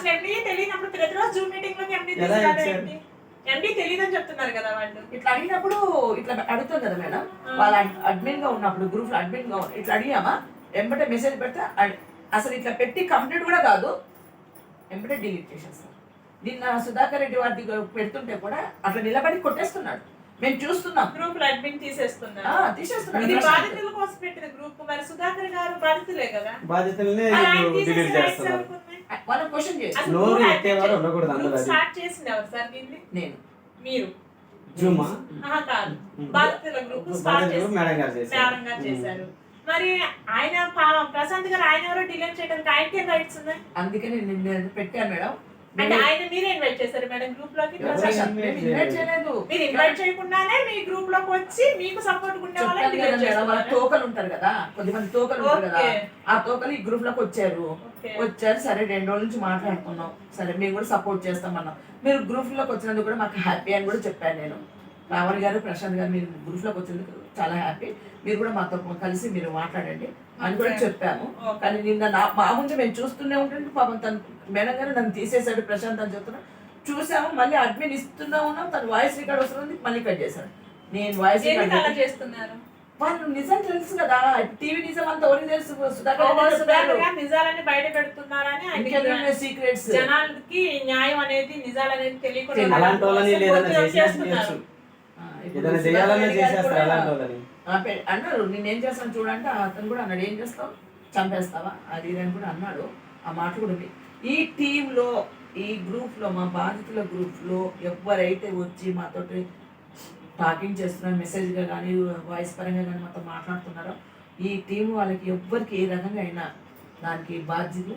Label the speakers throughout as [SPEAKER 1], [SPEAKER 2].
[SPEAKER 1] అసలు ఎండి తెలియనప్పుడు ప్రతిరోజు జూమ్ మీటింగ్లోకి ఎండి
[SPEAKER 2] ఎలా
[SPEAKER 1] ఎండి తెలియదని చెప్తున్నారు కదా వాళ్ళు.
[SPEAKER 3] ఇట్లా అడిగినప్పుడు ఇట్లా అడుగుతాం కదా మేడం. వాళ్ళ అడ్మిన్గా ఉన్నప్పుడు గ్రూప్లో అడ్మిన్గా ఉన్న- ఇట్లా అడిగామా? ఎంబటే మెసేజ్ పెడితే అడ్- అసలు ఇట్లా పెట్టి కంప్లీట్ కూడా కాదు. ఎంబటే డిలీట్ చేసేస్తాం నిన్న సుధాకర్ రెడ్డి వారి పెడుతుంటే కూడా అట్లా నిలబడి కొట్టేస్తున్నాడు. మేము చూస్తున్నాం.
[SPEAKER 1] గ్రూప్లో అడ్మిన్
[SPEAKER 3] ఆ,
[SPEAKER 1] తీసేస్తున్నారు.
[SPEAKER 3] తీసేస్తున్నాడు
[SPEAKER 1] ఇది. బాధితుల కోసం పెట్టిన గ్రూప్ మరి సుధాకర్ గారు బాధితులే కదా.
[SPEAKER 2] బాధ్యతలనే డిలీట్ చేస్తున్నారు.
[SPEAKER 3] వాళ్ళని క్వశ్చన్ చేసి
[SPEAKER 1] అసలు
[SPEAKER 2] నోరు
[SPEAKER 1] group
[SPEAKER 2] ఎత్తేవారు
[SPEAKER 1] admin
[SPEAKER 2] ఉండకూడదు
[SPEAKER 1] group
[SPEAKER 2] అందులో అది.
[SPEAKER 1] స్టార్ట్ చేసింది ఎవరు సార్ దీన్ని
[SPEAKER 3] నేను.
[SPEAKER 1] మీరు.
[SPEAKER 2] జూమా.
[SPEAKER 1] ఆహా, కాదు. బాధితుల గ్రూప్ స్టార్ట్
[SPEAKER 2] బాధ్యతలు
[SPEAKER 1] చేసింది.
[SPEAKER 2] మేడం గారు చేశారు.
[SPEAKER 1] మేడం గారు చేశారు. మరి ఆయన పా- ప్రశాంత్ గారు ఆయన ఎవరో డిలీట్ చేయడానికి ఆయనకి రైట్స్ ఉన్నాయి?
[SPEAKER 3] అందుకని నేను పెట్టాను మేడం.
[SPEAKER 1] అంటే ఆయన మీరే ఇన్వైట్ చేశారు మేడం గ్రూప్లోకి?
[SPEAKER 2] ఎవరు
[SPEAKER 1] ప్రశాంత్
[SPEAKER 3] మేము ఇన్వైట్ చేయలేదు.
[SPEAKER 1] మీరు ఇన్వైట్ చేయకుండానే మీ గ్రూప్లోకి వచ్చి మీకు సపోర్ట్ ఉండే వాళ్ళని
[SPEAKER 3] చెప్పాను కదా
[SPEAKER 1] delete
[SPEAKER 3] మేడం వాళ్ళ. తోకలు ఉంటారు కదా. కొద్దిమంది తోకలు ఉంటారు కదా.
[SPEAKER 1] ఓకే.
[SPEAKER 3] ఆ తోకలు ఈ గ్రూప్లోకి వచ్చారు. వచ్చారు సరే రెండు రోజుల నుంచి మాట్లాడుతున్నాం సరే మేము కూడా సపోర్ట్ చేస్తామన్నాం. మీరు గ్రూప్లోకి వచ్చినందుకు కూడా మాకు హ్యాపీ అని కూడా చెప్పాను నేను. రావణ్ గారు ప్రశాంత్ గారు మీరు గ్రూప్లోకి వచ్చినందుకు చాలా హ్యాపీ మీరు కూడా మాతో కలిసి మీరు మాట్లాడండి అని కూడా. చెప్పాము. కానీ నిన్న నా మా ముందు మేము చూస్తూనే ఉంటుంటే పాపం తను మేడం గారు నన్ను తీసేశాడు ప్రశాంత్ అని చెప్తున్నా. చూసాము మళ్ళీ అడ్మిన్ ఇస్తున్నా ఉన్నాం తను వాయిస్ రికార్డ్ వస్తుంది మళ్ళీ కట్ చేశాడు. నేను వాయిస్ రికార్డ్
[SPEAKER 1] చేస్తున్నారు?
[SPEAKER 3] వాళ్ళు నిజం తెలుసు కదా. టీవీ నిజం అంతా ఎవరికి తెలుసు?
[SPEAKER 1] నిజాలని బయట పెడుతున్నారని
[SPEAKER 3] సీక్రెట్స్
[SPEAKER 1] జనాలకి న్యాయం అనేది నిజాలు అనేది తెలియకుండా
[SPEAKER 3] అన్నారు. నేనేం చేస్తాను చూడంటే అతను కూడా అన్నాడు ఏం చేస్తావు? చంపేస్తావా? అది అని కూడా అన్నాడు. ఆ మాట కూడా ఉంది. ఈ టీంలో ఈ గ్రూప్లో మా బాధితుల గ్రూప్లో ఎవరైతే వచ్చి మాతోటి టాకింగ్ చేస్తున్నారు మెసేజ్గా కానీ వాయిస్ పరంగా కానీ మాతో మాట్లాడుతున్నారో ఈ టీం వాళ్ళకి ఎవ్వరికి ఏ రకంగా అయినా దానికి బాధ్యతలు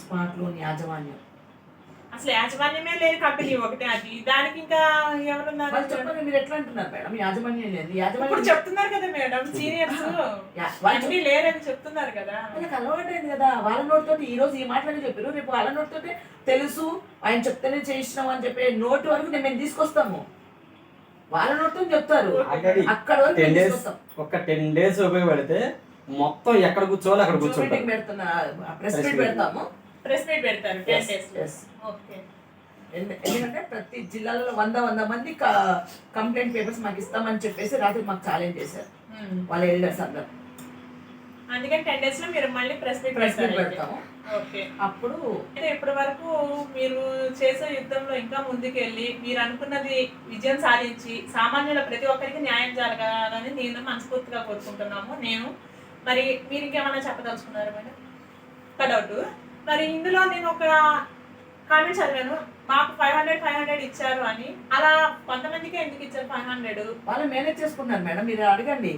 [SPEAKER 3] స్పాట్లోని యాజమాన్యం.
[SPEAKER 1] అసలు యాజమాన్యమే లేని కంపెనీ ఒకటే అది. దానికి ఇంకా ఎవరున్నారు?
[SPEAKER 3] చెప్పండి మీరు ఎట్లా అంటున్నారు మేడం? యాజమాన్యం లేదు. యాజమాన్యం
[SPEAKER 1] చెప్తున్నారు కదా మేడం సీనియర్స్. అన్ని లేరని చెప్తున్నారు కదా.
[SPEAKER 3] వాళ్ళకి అలవాటైంది కదా. వాళ్ళ నోటితో ఈ రోజు ఈ మాటలని చెప్పారు రేపు వాళ్ళ నోటితో తెలుసు. ఆయన చెప్తేనే చేసినాం అని చెప్పే నోటి వరకు మేము తీసుకొస్తాము. వాళ్ళ నోటితో చెప్తారు అక్కడ
[SPEAKER 2] టెన్ డేస్
[SPEAKER 3] తీసుకొస్తాం.
[SPEAKER 2] ఒక టెన్ డేస్ ఉపయోగపడితే మొత్తం ఎక్కడ కూర్చోవాలి అక్కడ
[SPEAKER 3] పెడుతున్నా ప్రెస్ మీట్. పెడతాము.
[SPEAKER 1] ప్రెస్ మీట్ పెడతారు ten
[SPEAKER 3] Yes,
[SPEAKER 1] days
[SPEAKER 3] yes.
[SPEAKER 1] Okay.
[SPEAKER 3] ఎందు- ఎందుకంటే ప్రతి జిల్లాలో వంద వంద మంది కంప్లైంట్ పేపర్స్ మాకు ఇస్తామని చెప్పేసి రాత్రి మాకు ఛాలెంజ్ చేశారు. వాళ్ళ ఎల్డర్స్ అందరు.
[SPEAKER 1] అందుకని టెన్ డేస్లో మీరు మళ్ళీ ప్రెస్ మీట్
[SPEAKER 3] ప్రెస్ మీట్
[SPEAKER 1] పెడతారు
[SPEAKER 3] పెడతాము. అప్పుడు
[SPEAKER 1] ఇప్పటి వరకు మీరు చేసే యుద్ధంలో ఇంకా ముందుకెళ్ళి మీరు అనుకున్నది విజయం సాధించి సామాన్యుల ప్రతి ఒక్కరికి న్యాయం జరగాలని నేను మనస్ఫూర్తిగా కోరుకుంటున్నాము. నేను మరి మీరు ఇంకేమైనా చెప్పదలుచుకున్నారు మేడం? కడౌట్ మరి ఇందులో నేను ఒక కామెంట్ చదివాను. మాకు ఫైవ్ హండ్రెడ్ ఫైవ్ హండ్రెడ్ ఇచ్చారు అని. అలా కొంతమందికి ఎందుకు ఇచ్చారు ఫైవ్ హండ్రెడ్
[SPEAKER 3] వాళ్ళు మేనేజ్ చేసుకున్నారు మేడం. మీరు అడగండి.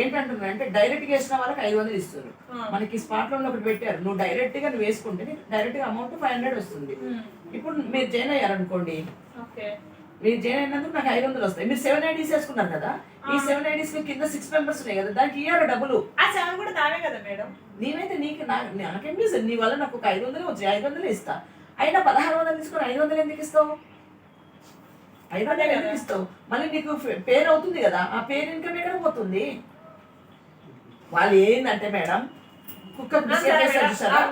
[SPEAKER 3] ఏంటంటున్నారు అంటే డైరెక్ట్గా వేసిన వాళ్ళకి ఐదు వందలు ఇస్తారు. మనకి స్మార్ట్ లోన్ ఒకటి పెట్టారు. నువ్వు డైరెక్ట్గా నువ్వు వేసుకుంటే డైరెక్ట్గా అమౌంట్ ఫైవ్ హండ్రెడ్ వస్తుంది. ఇప్పుడు మీరు జాయిన్ అయ్యారనుకోండి. మీరు జాయిన్ అయినందుకు నాకు ఐదు వందలు వస్తాయి. మీరు సెవెన్ ఐడీస్ వేసుకున్నారు కదా? ఈ సెవెన్ ఐడీస్ కింద సిక్స్ మెంబర్స్ ఉన్నాయి కదా దానికి ఇయ్యారు డబ్బులు
[SPEAKER 1] ఆ సెవెన్ కూడా దానే కదా మేడం?
[SPEAKER 3] నేనైతే నీకు నాకేం చేశాను నీ వల్ల నాకు ఒక ఐదు వందలు వచ్చాయి. ఐదు వందలు ఇస్తా. అయినా పదహారు వందలు తీసుకొని ఐదు వందలు ఎందుకు ఇస్తావు? ఐదు వందలు ఎందుకు ఇస్తావు? మళ్ళీ నీకు పేరు అవుతుంది కదా. ఆ పేరు ఇన్కమ్ ఎక్కడ పోతుంది? వాళ్ళు ఏంటంటే మేడం.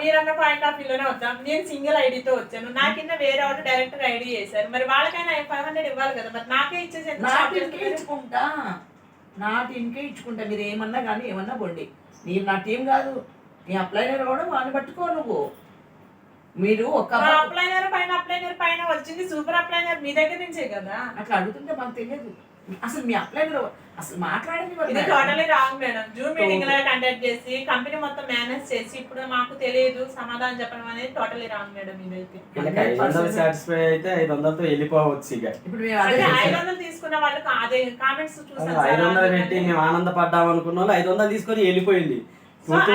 [SPEAKER 1] మీరన్న పాయింట్ ఆఫ్ వ్యూలోనే వద్దాం నేను సింగిల్ ఐడితో వచ్చాను. నా కింద వేరే వాళ్ళు డైరెక్ట్గా ఐడి చేశారు. మరి వాళ్ళకైనా ఫైవ్ హండ్రెడ్ ఇవ్వాలి కదా. మరి నాకే ఇచ్చేసి ఎందుకు
[SPEAKER 3] నా
[SPEAKER 1] stop
[SPEAKER 3] టీంకే
[SPEAKER 1] చేస్తున్నారు?
[SPEAKER 3] ఇచ్చుకుంటా. నా టీంకే ఇచ్చుకుంటా. మీరు ఏమన్నా కానీ ఏమన్నా బొండి మీరు నా టీం కాదు. నీ అప్లైనర్ కూడా వాడిని పట్టుకో నువ్వు. మీరు ఒక
[SPEAKER 1] అప్లైనర్ పైన అప్లైనర్ పైన వచ్చింది సూపర్ అప్లైనర్ మీ దగ్గర నుంచే కదా.
[SPEAKER 3] అట్లా అడుగుతుంటే మాకు తెలియదు. అసలు మీ అప్లైనర్ అసలు మాట్లాడని
[SPEAKER 1] ఇది totally wrong madam zoom meeting లా కండక్ట్ చేసి కంపెనీ మొత్తం మేనేజ్ చేసి ఇప్పుడు మాకు తెలియదు సమాధానం చెప్పడం అనేది టోటలీ రాంగ్ మేడం ఇదైతే
[SPEAKER 2] సాటిస్ఫై అయితే ఐదు వందలతో వెళ్ళిపోవచ్చు ఇక.
[SPEAKER 3] ఇప్పుడు
[SPEAKER 1] ఐదు. వందలు తీసుకున్న వాళ్ళకి అదే కామెంట్స్ చూసాను
[SPEAKER 2] ఐదు వందలు పెట్టి మేము ఆనందపడ్డాం అనుకున్న వాళ్ళు ఐదు వందలు తీసుకొని వెళ్ళిపోయింది. మరి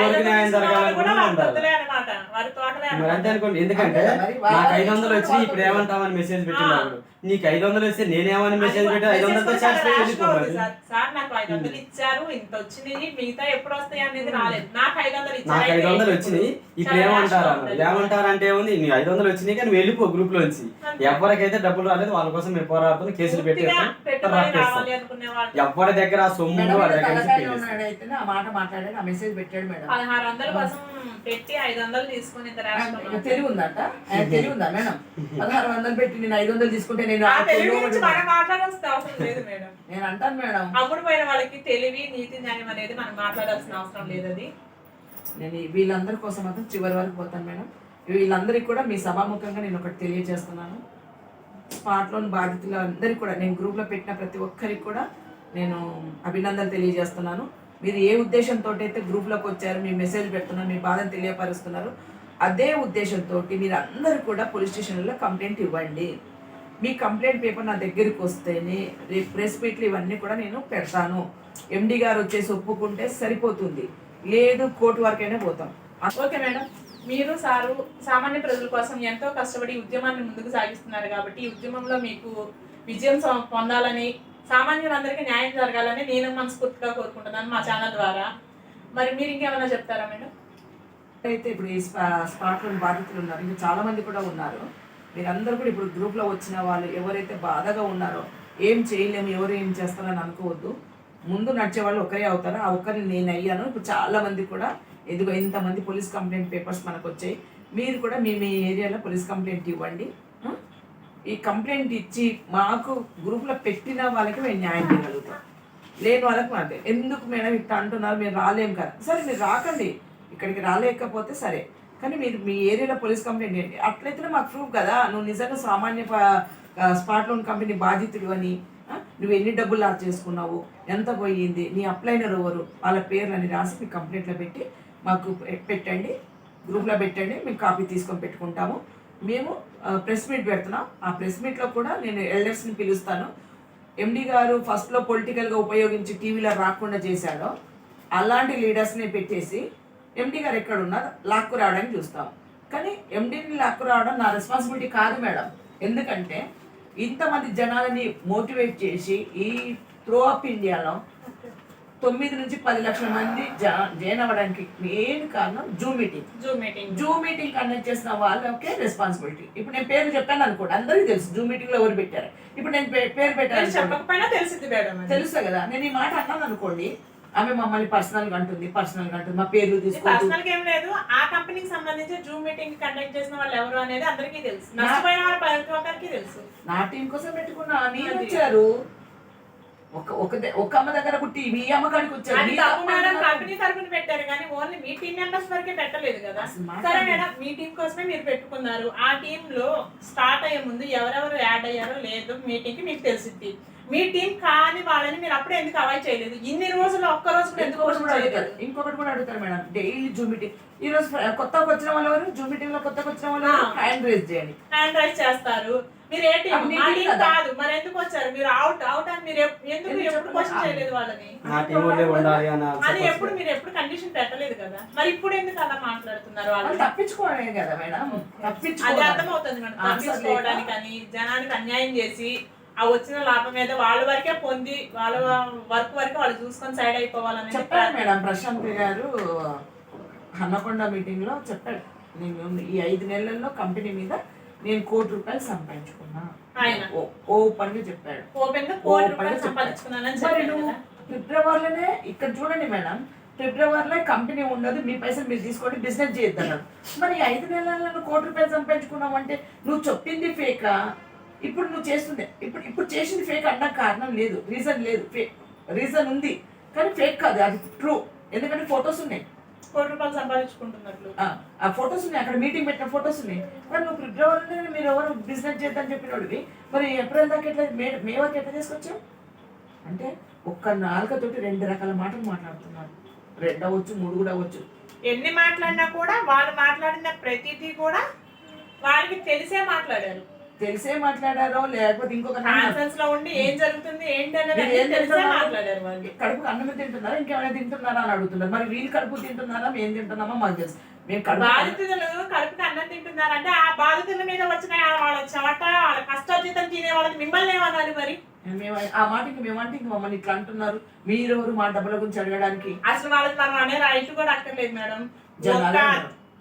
[SPEAKER 2] అంతే. అనుకోండి ఎందుకంటే నాకు ఐదు వందలు వచ్చి ఇప్పుడు ఏమంటామని మెసేజ్. పెట్టినాడు నీకు ఐదు వందలు వస్తే నేనేమని మెసేజ్ పెట్టి ఐదు వందలతో
[SPEAKER 1] సార్. నాకు ఐదు వందలు ఇచ్చారు. ఇంత వచ్చినాయి. మిగతా ఎప్పుడు వస్తాయి అనేది రాలేదు. నాకు ఐదు వందలు ఇచ్చారు.
[SPEAKER 2] నాకు ఐదు వందలు వచ్చినాయి. ఇప్పుడు ఏమంటారు. ఏమంటారు అంటే ఏముంది? నీ ఐదు వందలు వచ్చినాయి కానీ నువ్వు వెళ్ళిపో గ్రూప్ లోంచి.
[SPEAKER 1] అంతే.
[SPEAKER 2] ఎవరికైతే డబ్బులు రాలేదు వాళ్ళ కోసం మేము పోరాడుతున్నాం కేసులు
[SPEAKER 1] వాళ్ళు.
[SPEAKER 2] ఎవరి దగ్గర ఆ సొమ్ము వాళ్ళ దగ్గర నుంచి
[SPEAKER 3] ఆ మాట మాట్లాడాడు ఆ మెసేజ్ పెట్టాడు మేడం.
[SPEAKER 1] పదహారు వందల కోసం పెట్టి ఐదు వందలు తీసుకుని
[SPEAKER 3] తెలివి ఉందంట. తెలివి ఉందా మేడం? పదహారు వందలు పెట్టి నేను ఐదు వందలు తీసుకుంటే నేను
[SPEAKER 1] ఆ తెలివి గురించి మనం మాట్లాడాల్సిన అవసరం లేదు మేడం.
[SPEAKER 3] నేను అంటాను మేడం.
[SPEAKER 1] అమ్ముడు పోయిన వాళ్ళకి తెలివి నీతి న్యాయం అనేది మనం మాట్లాడాల్సిన అవసరం లేదు అది.
[SPEAKER 3] నేను వీళ్ళందరి కోసం మాత్రం చివరి వరకు పోతాను మేడం. వీళ్ళందరికీ కూడా మీ సభాముఖంగా నేను ఒకటి తెలియజేస్తున్నాను. స్పాట్లోని బాధితులు అందరికీ కూడా నేను గ్రూప్లో పెట్టిన ప్రతి ఒక్కరికి కూడా నేను అభినందనలు తెలియజేస్తున్నాను. మీరు ఏ ఉద్దేశంతో అయితే గ్రూప్లోకి వచ్చారు మీ మెసేజ్ పెడుతున్నారు మీ బాధను తెలియపరుస్తున్నారు అదే ఉద్దేశంతో మీరు అందరూ కూడా పోలీస్ స్టేషన్లో కంప్లైంట్ ఇవ్వండి. మీ కంప్లైంట్ పేపర్ నా దగ్గరికి వస్తేనే రేపు ప్రెస్ మీట్లు ఇవన్నీ కూడా నేను పెడతాను. ఎండి గారు వచ్చేసి ఒప్పుకుంటే సరిపోతుంది. లేదు కోర్టు వరకైనా పోతాం.
[SPEAKER 1] Okay madam. మీరు సారు సామాన్య ప్రజల కోసం ఎంతో కష్టపడి ఉద్యమాన్ని ముందుకు సాగిస్తున్నారు కాబట్టి ఈ ఉద్యమంలో మీకు విజయం పొందాలని సామాన్యులందరికీ న్యాయం జరగాలని నేను మనస్ఫూర్తిగా కోరుకుంటున్నాను మా ఛానల్ ద్వారా. మరి మీరు ఇంకేమైనా చెప్తారా మేడం?
[SPEAKER 3] అయితే ఇప్పుడు ఈ స్పా- స్పాట్లో బాధితులు ఉన్నారు. ఇంకా చాలా మంది కూడా ఉన్నారు. మీరందరూ కూడా ఇప్పుడు గ్రూప్లో వచ్చిన వాళ్ళు ఎవరైతే బాధగా ఉన్నారో ఏం చేయలేము ఎవరు ఏం చేస్తారని అనుకోవద్దు. ముందు నడిచే వాళ్ళు ఒకరే అవుతారు. ఆ ఒక్కరిని నేను అయ్యాను. ఇప్పుడు చాలామంది కూడా ఇదిగో ఇంతమంది పోలీస్ కంప్లైంట్ పేపర్స్ మనకు వచ్చాయి. మీరు కూడా మీ మీ ఏరియాలో పోలీస్ కంప్లైంట్ ఇవ్వండి. ఈ కంప్లైంట్ ఇచ్చి మాకు గ్రూప్లో పెట్టిన వాళ్ళకి మేము న్యాయం చేయగలుగుతాం. లేని వాళ్ళకి మాకు ఎందుకు మేడం ఇట్లా అంటున్నారు? మేము రాలేము కదా. సరే మీరు రాకండి. ఇక్కడికి రాలేకపోతే సరే. కానీ మీరు మీ ఏరియాలో పోలీస్ కంప్లైంట్ చేయండి అట్లయితేనే మాకు ప్రూఫ్ కదా. నువ్వు నిజంగా సామాన్య స్పాట్ లోన్ కంపెనీ బాధితుడు అని నువ్వు ఎన్ని డబ్బులు లాస్ చేసుకున్నావు? ఎంత పోయింది? నీ అప్లైనర్ ఎవరు? వాళ్ళ పేర్లు అని రాసి మీ కంప్లైంట్లో పెట్టి మాకు పెట్టండి. గ్రూప్లో పెట్టండి. మేము కాపీ తీసుకొని పెట్టుకుంటాము. మేము ప్రెస్ మీట్ పెడుతున్నాం. ఆ ప్రెస్ మీట్లో కూడా నేను ఎల్డర్స్ని పిలుస్తాను. ఎండి గారు ఫస్ట్లో పొలిటికల్గా ఉపయోగించి టీవీలో రాకుండా చేశాడో. అలాంటి లీడర్స్ని పెట్టేసి ఎండి గారు ఎక్కడ ఉన్నారు లాక్కు రావడానికి చూస్తాం. కానీ ఎండిని లాక్కు రావడం నా రెస్పాన్సిబిలిటీ కాదు మేడం. ఎందుకంటే ఇంతమంది జనాలని మోటివేట్ చేసి ఈ త్రో అప్ ఇండియాలో తొమ్మిది నుంచి పది లక్షల మంది జా- జాయిన్ అవ్వడానికి మెయిన్ కారణం zoom meeting
[SPEAKER 1] zoom meeting
[SPEAKER 3] zoom meeting conduct చేసిన వాళ్ళకే రెస్పాన్సిబిలిటీ ఇప్పుడు నేను పేరు చెప్పాను అనుకోండి అందరికీ తెలుసు. జూమ్ మీటింగ్లో ఎవరు పెట్టారు? ఇప్పుడు నేను పేరు పెట్టాను.
[SPEAKER 1] చెప్పకపోయినా.
[SPEAKER 3] తెలుసు కదా. నేను ఈ మాట అన్నాను అనుకోండి ఆమె మమ్మల్ని పర్సనల్గా అంటుంది పర్సనల్గా అంటుంది. మా పేర్లు
[SPEAKER 1] పర్సనల్ ఏం లేదు. ఆ కంపెనీకి సంబంధించి జూమ్ మీటింగ్ కండక్ట్ చేసిన వాళ్ళు ఎవరు అనేది అందరికీ తెలుసు. నష్టపోయిన వాళ్ళు ప్రతి ఒక్కరికి తెలుసు.
[SPEAKER 3] నా టీం కోసం పెట్టుకున్నా మీరు వచ్చారు ఒక ఒక ఒక అమ్మ దగ్గర కుట్టి మీ వచ్చారు. అమ్మ
[SPEAKER 1] మేడం.
[SPEAKER 3] అన్నారు.
[SPEAKER 1] కంపెనీ తరపున పెట్టారు కానీ ఓన్లీ మీ టీం మెంబర్స్ వరకే పెట్టలేదు కదా. సరే. మేడం మీ టీం కోసమే మీరు పెట్టుకున్నారు. ఆ టీం లో స్టార్ట్ అయ్యే ముందు ఎవరెవరు యాడ్ అయ్యారో లేదు మీటింగ్కి మీకు తెలిసింది మీ టీం కాని వాళ్ళని మీరు అప్పుడే ఎందుకు అవాయిడ్ చేయలేదు? ఇన్ని రోజులు ఒక్క రోజు కూడా ఎందుకు
[SPEAKER 3] ఇంకొకటి కూడా అడుగుతారు. ఇంకొకటి కూడా అడుగుతారు మేడం. Daily Zoom meeting. ఈ రోజు కొత్తగా వచ్చిన వాళ్ళు ఎవరు? జూమ్ మీటింగ్లో కొత్తగా వచ్చిన వాళ్ళు. హ్యాండ్ రేజ్ చేయండి.
[SPEAKER 1] హ్యాండ్ రైజ్ చేస్తారు. మీరు ఏ టీం?
[SPEAKER 3] మీ కదా.
[SPEAKER 1] మరి ఎందుకు వచ్చారు? మీరు అవుట్ అవుట్ అని మీరు ఎందుకు ఎప్పుడు క్వశ్చన్? చేయలేదు వాళ్ళని?
[SPEAKER 2] నా టీం వాళ్ళే ఉండాలి అని
[SPEAKER 1] అని
[SPEAKER 2] చెప్పొచ్చు.
[SPEAKER 1] ఎప్పుడు మీరు ఎప్పుడు కండిషన్ పెట్టలేదు కదా? మరి ఇప్పుడు ఎందుకు అలా మాట్లాడుతున్నారు
[SPEAKER 3] వాళ్ళు? తప్పించుకోవడమే కదా మేడం.
[SPEAKER 1] అది
[SPEAKER 3] తప్పించుకోవడం.
[SPEAKER 1] అర్థమవుతుంది మేడం. తప్పించుకోవడానికి అని జనానికి అన్యాయం చేసి ఆ వచ్చిన లాభం మీద వాళ్ళ వరకే పొంది వాళ్ళ వర్క్ వరకు వాళ్ళు చూసుకొని సైడ్ అయిపోవాలని
[SPEAKER 3] చెప్పాడు మేడం ప్రశాంత్ గారు హన్నకొండ మీటింగ్లో చెప్పాడు. నేను ఈ ఐదు నెలల్లో కంపెనీ మీద నేను కోటి రూపాయలు సంపాదించుకున్నా.
[SPEAKER 1] ఆయన
[SPEAKER 3] ఓపెన్గా చెప్పాడు.
[SPEAKER 1] ఓపెన్గా కోటి రూపాయలు చెప్పారు కదా.
[SPEAKER 3] ఫిబ్రవరిలోనే ఇక్కడ చూడండి మేడం ఫిబ్రవరిలో కంపెనీ ఉండదు మీ పైసలు మీరు తీసుకోండి బిజినెస్ చేయొద్దన్నారు. మరి ఐదు నెలల్లో నువ్వు కోటి రూపాయలు సంపాదించుకున్నావు అంటే నువ్వు చెప్పింది ఫేకా ఇప్పుడు నువ్వు చేస్తుంది ఇప్పుడు ఇప్పుడు చేసింది ఫేక్ అన్న కారణం లేదు రీజన్ లేదు ఫేక్ రీజన్ ఉంది. కానీ ఫేక్ కాదు అది ట్రూ ఎందుకంటే ఫొటోస్ ఉన్నాయి.
[SPEAKER 1] కోటి రూపాయలు సంపాదించుకుంటున్నట్లు.
[SPEAKER 3] ఆ, ఫొటోస్ ఉన్నాయి అక్కడ మీటింగ్ పెట్టిన ఫొటోస్ ఉన్నాయి. మరి నువ్వు ఫిబ్రవరిలో మీరు ఎవరు బిజినెస్ చేద్దని చెప్పినోడివి? మరి ఏప్రిల్ దాకా ఎట్లా మే మే వరకు ఎట్లా తీసుకొచ్చావు అంటే ఒక్క నాలుగతోటి రెండు రకాల మాటలు మాట్లాడుతున్నారు. రెండు అవ్వచ్చు మూడు కూడా అవ్వచ్చు.
[SPEAKER 1] ఎన్ని మాట్లాడినా కూడా వాళ్ళు మాట్లాడిన ప్రతిదీ కూడా వాళ్ళకి తెలిసే మాట్లాడారు.
[SPEAKER 3] తెలిసే మాట్లాడారో లేకపోతే ఇంకొక
[SPEAKER 1] కాన్ఫరెన్స్లో ఉండి ఏం జరుగుతుంది ఏంటి అనేది
[SPEAKER 3] మీరు ఏం
[SPEAKER 1] అన్నీ తెలిసే
[SPEAKER 3] తింటున్నారు?
[SPEAKER 1] మాట్లాడారు వాళ్ళు.
[SPEAKER 3] కడుపుకు అన్నం తింటున్నారా? ఇంకేమైనా తింటున్నారా అని అడుగుతున్నారు. మరి వీళ్ళు కడుపు తింటున్నారా? మేము తింటున్నామా? మాకు తెలుసు. మేము కడుపు
[SPEAKER 1] బాధితులు కడుపుకి అన్నం తింటున్నారంటే ఆ బాధితుల మీద వచ్చిన వాళ్ళ చెమట వాళ్ళ కష్టార్జితం తినే వాళ్ళకి మిమ్మల్ని ఏమనాలి మరి?
[SPEAKER 3] మేము ఆ మాటకి మేమంటే ఇంక మమ్మల్ని ఇట్లా అంటున్నారు. మీరెవరు మా డబ్బుల గురించి అడగడానికి?
[SPEAKER 1] అసలు వాళ్ళకి మనం అనే రైట్ కూడా అక్కర్లేదు మేడం.
[SPEAKER 3] జనాలే.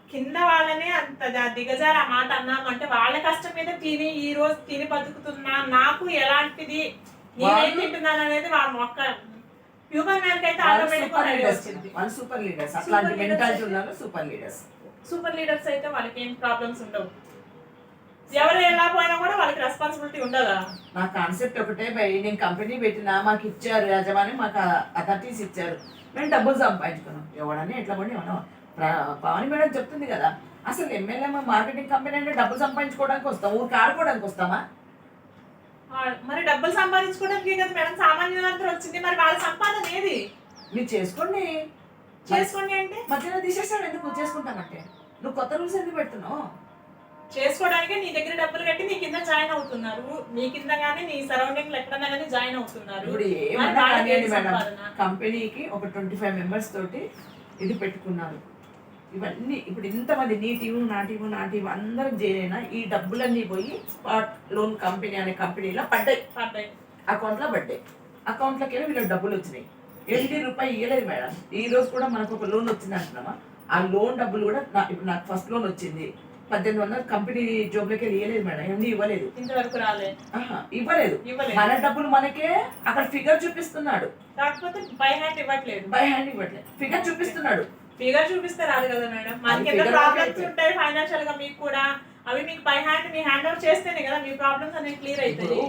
[SPEAKER 1] కింద వాళ్ళనే అంత దిగజారి ఆ మాట అన్నామంటే వాళ్ళ కష్టం మీద తిని ఈ రోజు తిని బతుకుతున్నా. నాకు ఎలాంటిది? నేనేం తింటున్నాను అనేది వాళ్ళ మొక్క హ్యూమన్ మ్యాన్ అయితే ఆటోమేటిక్
[SPEAKER 3] సూపర్ లీడర్స్. అట్లాంటి మెంటాలిటీ
[SPEAKER 1] అయితే-
[SPEAKER 3] ఉన్నారు సూపర్ లీడర్స్.
[SPEAKER 1] సూపర్ లీడర్స్ అయితే వాళ్ళకి ఏం ప్రాబ్లమ్స్ ఉండవు. ఎవరు ఎలా పోయినా కూడా వాళ్ళకి రెస్పాన్సిబిలిటీ ఉండదా?
[SPEAKER 3] నా కాన్సెప్ట్ ఒకటే భయ్ నేను కంపెనీ పెట్టినా మాకు ఇచ్చారు యజమాని మాకు అథారిటీస్ ఇచ్చారు. మేము డబ్బులు సంపాదించుకున్నాం. ఎవడని ఎట్లా పడి మనం పవన్ మేడం చెప్తుంది కదా అసలు ఎమ్మెల్యే మార్కెటింగ్ కంపెనీ అంటే డబ్బులు సంపాదించుకోవడానికి వస్తాం ఊరికి ఆడుకోవడానికి వస్తామా?
[SPEAKER 1] మరి డబ్బులు సంపాదించుకోవడానికి కదా మేడం సామాన్యులందరూ వచ్చింది. మరి వాళ్ళ సంపాదన ఏది?
[SPEAKER 3] మీరు చేసుకోండి.
[SPEAKER 1] చేసుకోండి అంటే?
[SPEAKER 3] మధ్యలో తీసేస్తాడు ఎందుకు? చేసుకుంటామంటే. నువ్వు కొత్త రూల్స్ ఎందుకు పెడుతున్నావు?
[SPEAKER 1] చేసుకోవడానికి నీ దగ్గర డబ్బులు కట్టి నీ కింద జాయిన్ అవుతున్నారు. నీ కింద గానీ నీ సరౌండింగ్ ఎక్కడన్నా కానీ జాయిన్ అవుతున్నారు?
[SPEAKER 3] కంపెనీకి ఒక ట్వంటీ ఫైవ్ మెంబర్స్ తోటి ఇది పెట్టుకున్నారు. ఇవన్నీ ఇప్పుడు ఇంతమంది నీ టీము నా టీము నా టీము అందరం చేరైనా ఈ డబ్బులన్నీ పోయి స్పాట్ లోన్ కంపెనీ అనే కంపెనీలో పడ్డాయి.
[SPEAKER 1] పడ్డాయి.
[SPEAKER 3] అకౌంట్లో పడ్డాయి. అకౌంట్లోకి వెళ్ళి వీళ్ళకి డబ్బులు వచ్చినాయి. ఎనిమిది రూపాయి ఇవ్వలేదు మేడం. ఈ రోజు కూడా మనకు ఒక లోన్ వచ్చింది అంటున్నామా? ఆ లోన్ డబ్బులు కూడా నా ఇప్పుడు నాకు ఫస్ట్ లోన్ వచ్చింది. పద్దెనిమిది వందలు కంపెనీ జాబ్లోకి వెళ్ళి ఇవ్వలేదు మేడం. ఏమీ ఇవ్వలేదు.
[SPEAKER 1] ఇంతవరకు రాలే
[SPEAKER 3] ఆహా, ఇవ్వలేదు.
[SPEAKER 1] ఇవ్వలేదు.
[SPEAKER 3] మన డబ్బులు మనకే అక్కడ ఫిగర్ చూపిస్తున్నాడు.
[SPEAKER 1] కాకపోతే బై హ్యాండ్ ఇవ్వట్లేదు.
[SPEAKER 3] బై హ్యాండ్ ఇవ్వట్లేదు. ఫిగర్ చూపిస్తున్నాడు.
[SPEAKER 1] ఫిగర్ చూపిస్తే రాదు కదా మేడం? మనకి ఎంత ప్రాబ్లమ్స్ ఉంటాయి ఫైనాన్షియల్గా మీకు కూడా. అవి మీకు బై హ్యాండ్ మీ హ్యాండ్ ఓవర్ చేస్తేనే కదా మీ ప్రాబ్లమ్స్ అనేవి క్లియర్ అవుతాయి.